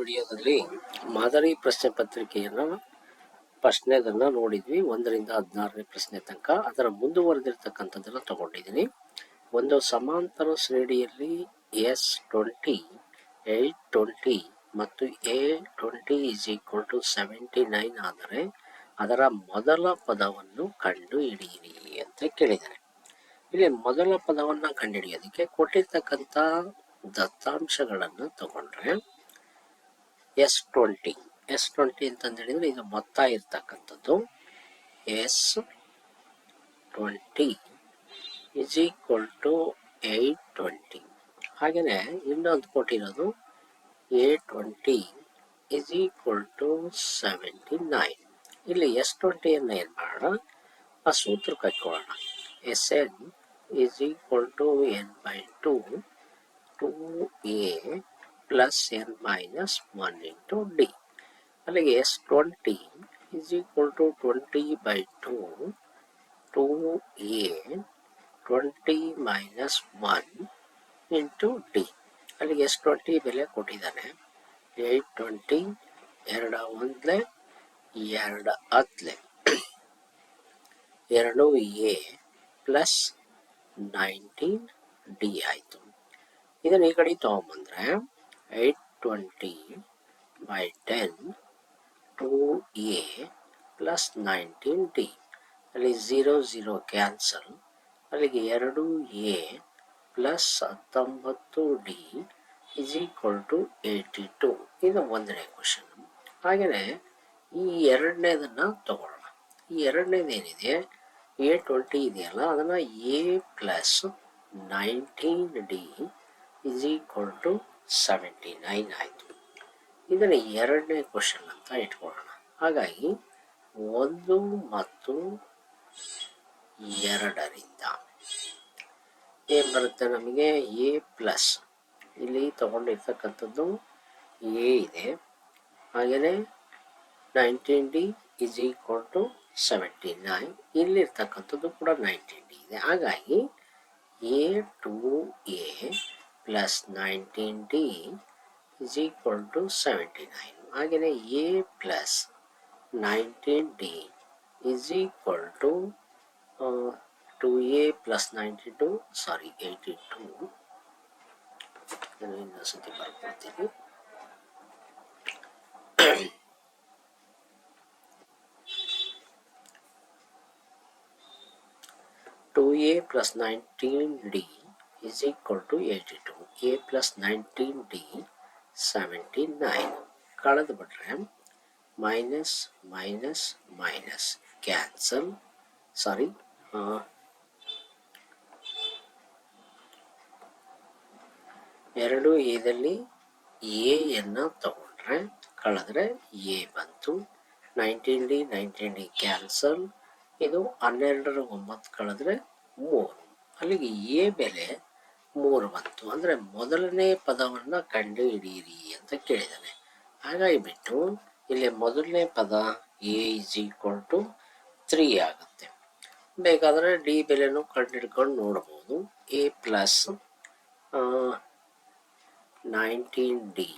ವಿಡಿಯೋದಲ್ಲಿ ಮಾದರಿ ಪ್ರಶ್ನೆ ಪತ್ರಿಕೆಯನ್ನು ಪ್ರಶ್ನೆದನ್ನ ನೋಡಿದ್ವಿ. ಒಂದರಿಂದ ಹದಿನಾರನೇ ಪ್ರಶ್ನೆ ತನಕ. ಅದರ ಮುಂದುವರೆದಿರ್ತಕ್ಕಂಥದ್ದನ್ನು ತಗೊಂಡಿದ್ದೀನಿ. ಒಂದು ಸಮಾಂತರ ಶ್ರೇಣಿಯಲ್ಲಿ ಎಸ್ ಟ್ವೆಂಟಿ ಏಟ್ ಟ್ವೆಂಟಿ ಮತ್ತು A twenty is equal to seventy nine ಆದರೆ ಅದರ ಮೊದಲ ಪದವನ್ನು ಕಂಡು ಹಿಡಿಯಿರಿ ಅಂತ ಕೇಳಿದ್ದಾರೆ. ಇಲ್ಲಿ ಮೊದಲ ಪದವನ್ನು ಕಂಡುಹಿಡಿಯೋದಕ್ಕೆ ಕೊಟ್ಟಿರ್ತಕ್ಕಂಥ ದತ್ತಾಂಶಗಳನ್ನು ತಗೊಂಡ್ರೆ ಎಸ್ ಟ್ವೆಂಟಿ. ಎಸ್ ಟ್ವೆಂಟಿ ಅಂತಂದು ಹೇಳಿದ್ರೆ ಇದು ಮೊತ್ತ ಇರ್ತಕ್ಕಂಥದ್ದು S twenty is equal to eight twenty. ಹಾಗೆಯೇ ಇನ್ನೊಂದು ಕೊಟ್ಟಿರೋದು A twenty is equal to seventy nine. ಇಲ್ಲಿ ಎಸ್ ಟ್ವೆಂಟಿಯನ್ನು ಏನು ಮಾಡೋಣ? ಆ ಸೂತ್ರ ಹಾಕೊಳ್ಳೋಣ S N is equal to N by two two A plus N minus one into D ಅಲ್ಲಿಗೆ S twenty equal to to twenty by two two A twenty minus one into D ಅಲ್ಲಿಗೆ S twenty ಬೆಲೆ ಕೊಟ್ಟಿದ್ದಾನೆ. Eight twenty ಎರಡು ಒಂದ್ಲೆ, ಎರಡು ಹತ್ಲೆ. ಎರಡು A plus nineteen D ಆಯಿತು. ಇದನ್ನು ಈ ಕಡೆ ತೊಗೊಂಬಂದ್ರೆ eight twenty by ten two A plus nineteen D ಅಲ್ಲಿ ಝೀರೋ ಝೀರೋ ಕ್ಯಾನ್ಸಲ್ ಅಲ್ಲಿಗೆ ಎರಡು ಎ ಪ್ಲಸ್ ಹತ್ತೊಂಬತ್ತು D is equal to eighty two ಇದು ಒಂದನೇ ಕ್ವಶನ್ ಹಾಗೆಯೇ ಈ ಎರಡನೇದನ್ನು ತಗೊಳ್ಳೋಣ. ಈ ಎರಡನೇದು ಎ ಟ್ವೆಂಟಿ ಇದೆಯಲ್ಲ, ಅದನ್ನು A plus nineteen D is equal to seventy nine ಆಯಿತು ಇದನ್ನು ಎರಡನೇ ಕ್ವಶನ್ ಅಂತ ಇಟ್ಕೊಳ್ಳೋಣ. ಹಾಗಾಗಿ, ಒಂದು ಮತ್ತು ಎರಡರಿಂದ. ಏನು ಬರುತ್ತೆ ನಮಗೆ ಎ ಪ್ಲಸ್ ಇಲ್ಲಿ ತಗೊಂಡಿರ್ತಕ್ಕಂಥದ್ದು ಎ ಇದೆ. ಹಾಗೆಯೇ nineteen D is equal to seventy nine ಇಲ್ಲಿರ್ತಕ್ಕಂಥದ್ದು ಕೂಡ ನೈನ್ಟೀನ್ ಡಿ ಇದೆ. ಹಾಗಾಗಿ A two A plus nineteen D is equal to seventy nine ಹಾಗೆಯೇ A plus nineteen D is equal to two A plus ninety two sorry eighty two ಇನ್ನೊಂದು ಸತಿ ಬರ್ಕೊಡ್ತೀನಿ. Two A plus nineteen D is equal to 82 a plus 19 d 79 ಕಳೆದು ಬಿಟ್ರೆ minus minus minus cancel sorry ಎರಡು ಎದಲ್ಲಿ ಎಯನ್ನು ತಗೊಂಡ್ರೆ, ಕಳೆದ್ರೆ A ಬಂತು. Nineteen D nineteen D cancel ಇದು ಹನ್ನೆರಡರ ಒಂಬತ್ತು ಕಳೆದ್ರೆ ಮೂರು. ಅಲ್ಲಿಗೆ ಎ ಬೆಲೆ ಮೂರು ಬಂತು. ಅಂದರೆ ಮೊದಲನೇ ಪದವನ್ನು ಕಂಡು ಹಿಡಿಯಿರಿ ಅಂತ ಕೇಳಿದ್ದಾನೆ ಹಾಗಾಗಿ ಬಿಟ್ಟು ಇಲ್ಲಿ ಮೊದಲನೇ ಪದ A is equal to three ಆಗುತ್ತೆ. ಬೇಕಾದರೆ ಡಿ ಬೆಲೆನೂ ಕಂಡು ಹಿಡ್ಕೊಂಡು ನೋಡ್ಬೋದು. A plus nineteen D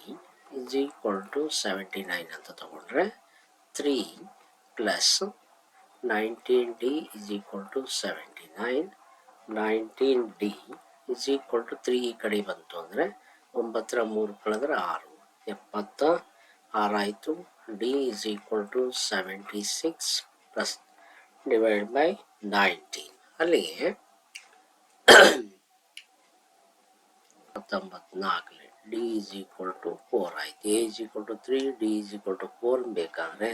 is equal to seventy nine ಅಂತ ತಗೊಂಡ್ರೆ three plus nineteen D is equal to seventy nine nineteen D is equal to three ಈ ಕಡೆ ಬಂತು ಅಂದರೆ ಒಂಬತ್ತರ ಮೂರು ಕಳೆದ್ರೆ ಆರು. ಎಪ್ಪತ್ತ ಆರಾಯಿತು. D is equal to seventy six plus divide by nineteen ಅಲ್ಲಿಗೆ ಹತ್ತೊಂಬತ್ತು D is equal to four ಆಯಿತು. A is equal to three D is equal to four ಬೇಕಾದರೆ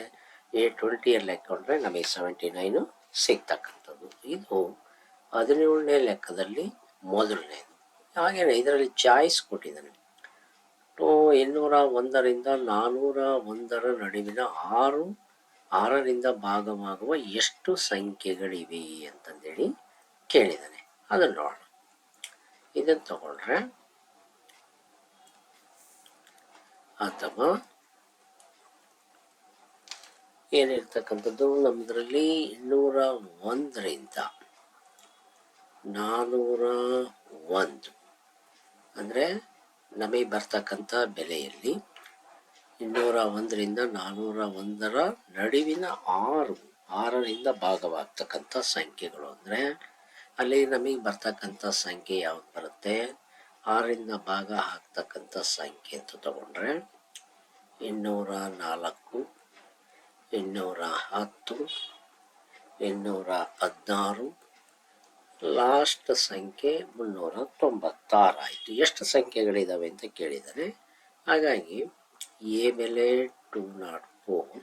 ಎ ಟ್ವೆಂಟಿಯಲ್ಲಿ ಲೆಕ್ಕೊಂಡ್ರೆ ನಮಗೆ ಸೆವೆಂಟಿ ನೈನು ಸಿಗ್ತಕ್ಕಂಥದ್ದು. ಇದು ಹದಿನೇಳನೇ ಲೆಕ್ಕದಲ್ಲಿ ಮೊದಲನೇದು ಹಾಗೆಯೇ ಇದರಲ್ಲಿ ಚಾಯ್ಸ್ ಕೊಟ್ಟಿದ್ದಾನೆ. ಇನ್ನೂರ ಒಂದರಿಂದ ನಾನ್ನೂರ ಒಂದರ ನಡುವಿನ ಆರು, ಆರರಿಂದ ಭಾಗವಾಗುವ ಎಷ್ಟು ಸಂಖ್ಯೆಗಳಿವೆ ಅಂತಂದೇಳಿ ಕೇಳಿದ್ದಾನೆ. ಅದನ್ನು ನೋಡೋಣ. ಇದನ್ನು ತಗೊಂಡ್ರೆ, ಅಥವಾ ಏನಿರ್ತಕ್ಕಂಥದ್ದು ನಮ್ಮದ್ರಲ್ಲಿ ಇನ್ನೂರ ಒಂದರಿಂದ ನಾನ್ನೂರ ಒಂದು. ಅಂದರೆ ನಮಗೆ ಬರ್ತಕ್ಕಂಥ ಬೆಲೆಯಲ್ಲಿ ಇನ್ನೂರ ಒಂದರಿಂದ ನಾನ್ನೂರ ಒಂದರ ನಡುವಿನ ಆರು, ಆರರಿಂದ ಭಾಗವಾಗ್ತಕ್ಕಂಥ ಸಂಖ್ಯೆಗಳು. ಅಂದರೆ ಅಲ್ಲಿ ನಮಗೆ ಬರ್ತಕ್ಕಂಥ ಸಂಖ್ಯೆ ಯಾವ್ದು ಬರುತ್ತೆ? ಆರರಿಂದ ಭಾಗ ಆಗ್ತಕ್ಕಂಥ ಸಂಖ್ಯೆ ಅಂತ ತಗೊಂಡ್ರೆ ಇನ್ನೂರ ನಾಲ್ಕು, ಇನ್ನೂರ ಹತ್ತು, ಇನ್ನೂರ ಹದಿನಾರು ಲಾಸ್ಟ್ ಸಂಖ್ಯೆ ಮುನ್ನೂರ ತೊಂಬತ್ತಾರಾಯಿತು ಎಷ್ಟು ಸಂಖ್ಯೆಗಳಿದ್ದಾವೆ ಅಂತ ಕೇಳಿದರೆ, ಹಾಗಾಗಿ ಎ ಬೆಲೆ ಟೂ ನಾಟ್ ಫೋರ್,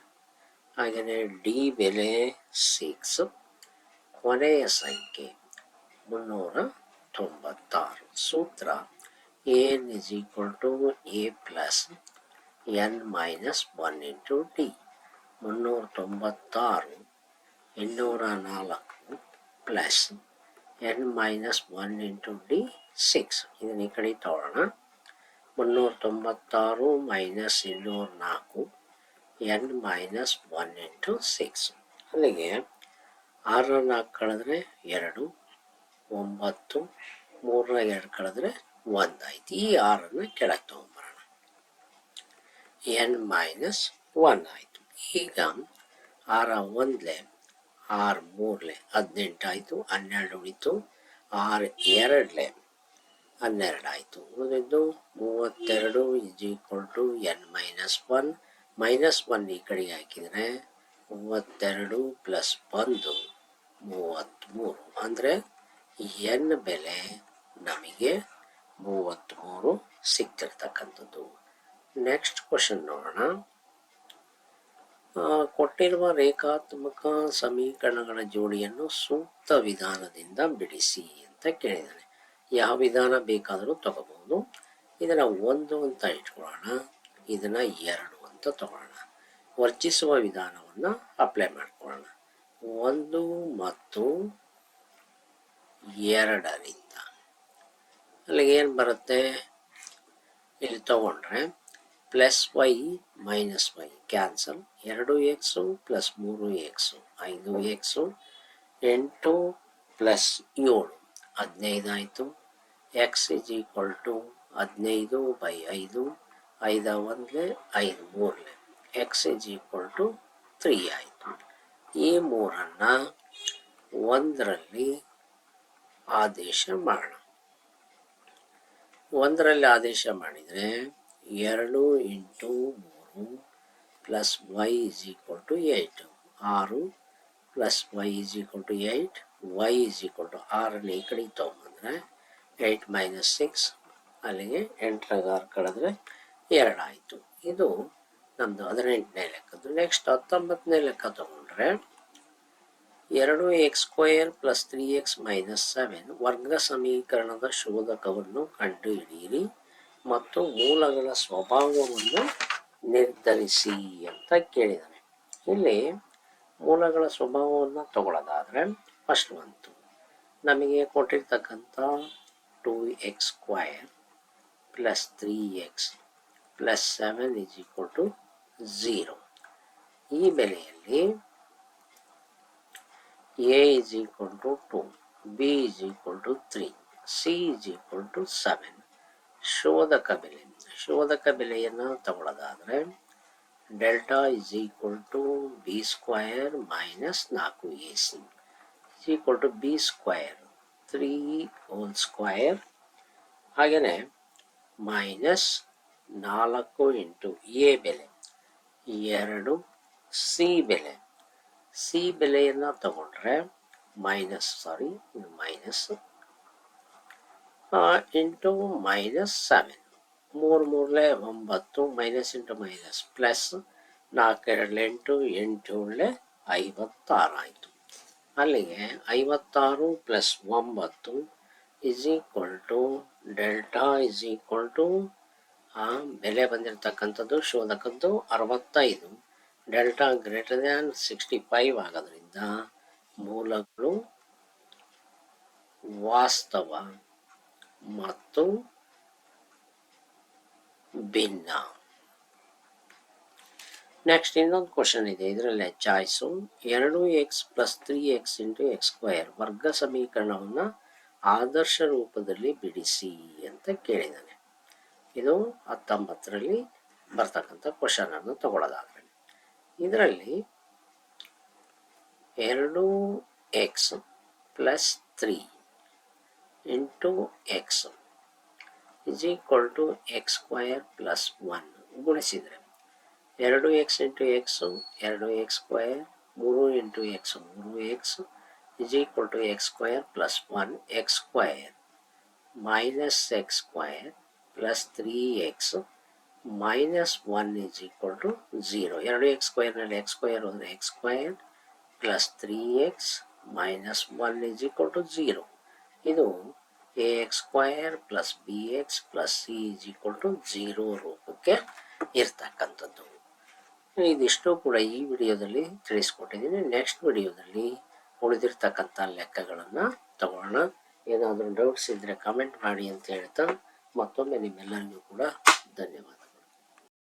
ಹಾಗೆಯೇ ಡಿ ಬೆಲೆ ಸಿಕ್ಸ್, ಕೊನೆಯ ಸಂಖ್ಯೆ ಮುನ್ನೂರ ತೊಂಬತ್ತಾರು. ಸೂತ್ರ N is equal to A plus N minus one into D. ಮುನ್ನೂರ ತೊಂಬತ್ತಾರು, ಇನ್ನೂರ ನಾಲ್ಕು plus N minus one into D six ಇದನ್ನ ಈ ಕಡೆ ತಗೊಳ್ಳೋಣ ಮುನ್ನೂರ ತೊಂಬತ್ತಾರು ಮೈನಸ್ ಇನ್ನೂರ ನಾಲ್ಕು N minus one into six ಅಲ್ಲಿಗೆ ಆರರ ನಾಲ್ಕು ಕಳೆದ್ರೆ ಎರಡು ಒಂಬತ್ತು ಮೂರರ ಎರಡು ಕಳೆದ್ರೆ ಒಂದಾಯ್ತು ಈ ಆರನ್ನು ಕೆಳಗೆ ತೊಗೊಂಬರೋಣ ಎನ್ ಮೈನಸ್ ಒನ್ ಆಯಿತು ಈಗ ಆರ ಒಂದ್ಲೆ ಆರು, ಮೂರಲೆ ಹದಿನೆಂಟಾಯಿತು ಹನ್ನೆರಡು ಉಳಿತು, ಆರು, ಎರಡಲೆ, ಹನ್ನೆರಡು ಆಯಿತು. ಉಳಿದಿದ್ದು ಮೂವತ್ತೆರಡು is equal to N minus one minus one ಈ ಕಡೆಗೆ ಹಾಕಿದರೆ ಮೂವತ್ತೆರಡು ಪ್ಲಸ್ ಒಂದು, ಮೂವತ್ತ್ಮೂರು. ಅಂದರೆ ಎನ್ ಬೆಲೆ ನಮಗೆ ಮೂವತ್ತ್ಮೂರು ಸಿಗ್ತಿರ್ತಕ್ಕಂಥದ್ದು. ನೆಕ್ಸ್ಟ್ ಕ್ವಶನ್ ನೋಡೋಣ. ಕೊಟ್ಟಿರುವ ರೇಖಾತ್ಮಕ ಸಮೀಕರಣಗಳ ಜೋಡಿಯನ್ನು ಸೂಕ್ತ ವಿಧಾನದಿಂದ ಬಿಡಿಸಿ ಅಂತ ಕೇಳಿದ್ದಾನೆ ಯಾವ ವಿಧಾನ ಬೇಕಾದರೂ ತಗೋಬಹುದು. ಇದನ್ನ ಒಂದು ಅಂತ ಇಟ್ಕೊಳ್ಳೋಣ. ಇದನ್ನ ಎರಡು ಅಂತ ತಗೊಳ್ಳೋಣ ವರ್ಜಿಸುವ ವಿಧಾನವನ್ನು ಅಪ್ಲೈ ಮಾಡ್ಕೊಳ್ಳೋಣ. ಒಂದು ಮತ್ತು ಎರಡರಿಂದ. ಅಲ್ಲಿಗೆ ಏನು ಬರುತ್ತೆ? ಇಲ್ಲಿ ತಗೊಂಡ್ರೆ plus Y minus Y cancel ಎರಡು ಎಕ್ಸು ಪ್ಲಸ್ ಮೂರು ಎಕ್ಸು ಐದು ಎಕ್ಸು ಎಂಟು ಪ್ಲಸ್ ಏಳು. ಹದಿನೈದು ಆಯಿತು. ಎಕ್ಸ್ ಇಸ್ ಈಕ್ವಲ್ ಟು ಹದಿನೈದು ಬೈ ಐದು. ಐದ ಒಂದ್ಲೆ ಐದು ಮೂರಲೆ. X is equal to three ಆಯಿತು. ಈ ಮೂರನ್ನು ಒಂದರಲ್ಲಿ ಆದೇಶ ಮಾಡೋಣ ಒಂದರಲ್ಲಿ ಆದೇಶ ಮಾಡಿದರೆ ಎರಡು ಇಂಟು ಮೂರು plus Y is equal to eight. ಆರು plus Y is equal to eight. Y is equal to ಆರಲ್ಲಿ ಈ ಕಡೆಗೆ ತೊಗೊಂಬಂದರೆ ಏಯ್ಟ್ ಮೈನಸ್ ಸಿಕ್ಸ್, ಅಲ್ಲಿಗೆ ಎಂಟರಾಗ ಆರು ಕಳೆದ್ರೆ ಎರಡು ಆಯಿತು. ಇದು ನಮ್ಮದು ಹದಿನೆಂಟನೇ ಲೆಕ್ಕದ್ದು. ನೆಕ್ಸ್ಟ್ ಹತ್ತೊಂಬತ್ತನೇ ಲೆಕ್ಕ ತಗೊಂಡ್ರೆ ಎರಡು X square plus three X minus seven ವರ್ಗ ಸಮೀಕರಣದ ಶೋಧಕವನ್ನು ಕಂಡುಹಿಡಿಯಿರಿ. ಮತ್ತು ಮೂಲಗಳ ಸ್ವಭಾವವನ್ನು ನಿರ್ಧರಿಸಿ ಅಂತ ಕೇಳಿದ್ದಾನೆ ಇಲ್ಲಿ ಮೂಲಗಳ ಸ್ವಭಾವವನ್ನು ತಗೊಳ್ಳೋದಾದರೆ ಫಸ್ಟ್ ಬಂತು. ನಮಗೆ ಕೊಟ್ಟಿರ್ತಕ್ಕಂಥ two x square plus three x plus seven is equal to zero ಈ ಬೆಲೆಯಲ್ಲಿ a is equal to two b is equal to three c is equal to seven ಶೋಧಕ ಬೆಲೆ. ಶೋಧಕ ಬೆಲೆಯನ್ನು ತಗೊಳ್ಳೋದಾದ್ರೆ delta is equal to b square minus ನಾಲ್ಕು a c is equal to b square three whole square ಹಾಗೆಯೇ minus ನಾಲ್ಕು into A ಬೆಲೆ. ಎರಡು C ಬೆಲೆ. C ಬೆಲೆಯನ್ನು ತಗೊಂಡ್ರೆ minus sorry minus into minus seven ಮೂರು ಮೂರಲೆ ಒಂಬತ್ತು, ಮೈನಸ್ ಇಂಟು ಮೈನಸ್ ಪ್ಲಸ್ ನಾಲ್ಕೆರಡಲೆ ಎಂಟು ಎಂಟು ಏಳಲೆ ಐವತ್ತಾರು ಆಯಿತು. ಅಲ್ಲಿಗೆ ಐವತ್ತಾರು ಪ್ಲಸ್ ಒಂಬತ್ತು is equal to delta is equal to ಬೆಲೆ ಬಂದಿರತಕ್ಕಂಥದ್ದು ಶೋಧಕದ್ದು ಅರವತ್ತೈದು. Delta greater than sixty five ಆಗೋದ್ರಿಂದ ಮೂಲಗಳು ವಾಸ್ತವ ಮತ್ತು ಭಿನ್ನ. ನೆಕ್ಸ್ಟ್ ಇನ್ನೊಂದು ಕ್ವಶನ್ ಇದೆ. ಇದರಲ್ಲಿ ಚಾಯ್ಸು ಎರಡು x plus three x into x square ವರ್ಗ ಸಮೀಕರಣವನ್ನು ಆದರ್ಶ ರೂಪದಲ್ಲಿ ಬಿಡಿಸಿ ಅಂತ ಕೇಳಿದ್ದಾನೆ ಇದು ಹತ್ತೊಂಬತ್ತರಲ್ಲಿ ಬರ್ತಕ್ಕಂಥ ಕ್ವಶನ್ ಅನ್ನು ತಗೊಳ್ಳೋದಾದ್ರೆ. ಇದರಲ್ಲಿ ಎರಡು x plus three into x is equal to x square plus one ಗುಣಿಸಿದರೆ ಎರಡು ಎಕ್ಸ್ ಇಂಟು ಎಕ್ಸು ಎರಡು ಎಕ್ಸ್ ಸ್ಕ್ವಯರ್ ಮೂರು ಇಂಟು ಎಕ್ಸ್ ಮೂರು x is equal to x square plus one x square minus x square plus three x minus one is equal to zero ಎರಡು x ಸ್ಕ್ವಯರ್ನಲ್ಲಿ x square ಅಂದರೆ x square plus three x minus one is equal to zero ಇದು a x square plus b x plus c is equal to zero ರೂಪಕ್ಕೆ ಇರ್ತಕ್ಕಂಥದ್ದು. ಇದಿಷ್ಟು ಕೂಡ ಈ ವಿಡಿಯೋದಲ್ಲಿ ತಿಳಿಸ್ಕೊಟ್ಟಿದ್ದೀನಿ. ನೆಕ್ಸ್ಟ್ ವಿಡಿಯೋದಲ್ಲಿ ಉಳಿದಿರ್ತಕ್ಕಂಥ ಲೆಕ್ಕಗಳನ್ನು ತಗೊಳ್ಳೋಣ. ಏನಾದರೂ ಡೌಟ್ಸ್ ಇದ್ದರೆ ಕಮೆಂಟ್ ಮಾಡಿ ಅಂತ ಹೇಳ್ತಾ ಮತ್ತೊಮ್ಮೆ ನಿಮ್ಮೆಲ್ಲರಿಗೂ ಕೂಡ ಧನ್ಯವಾದ.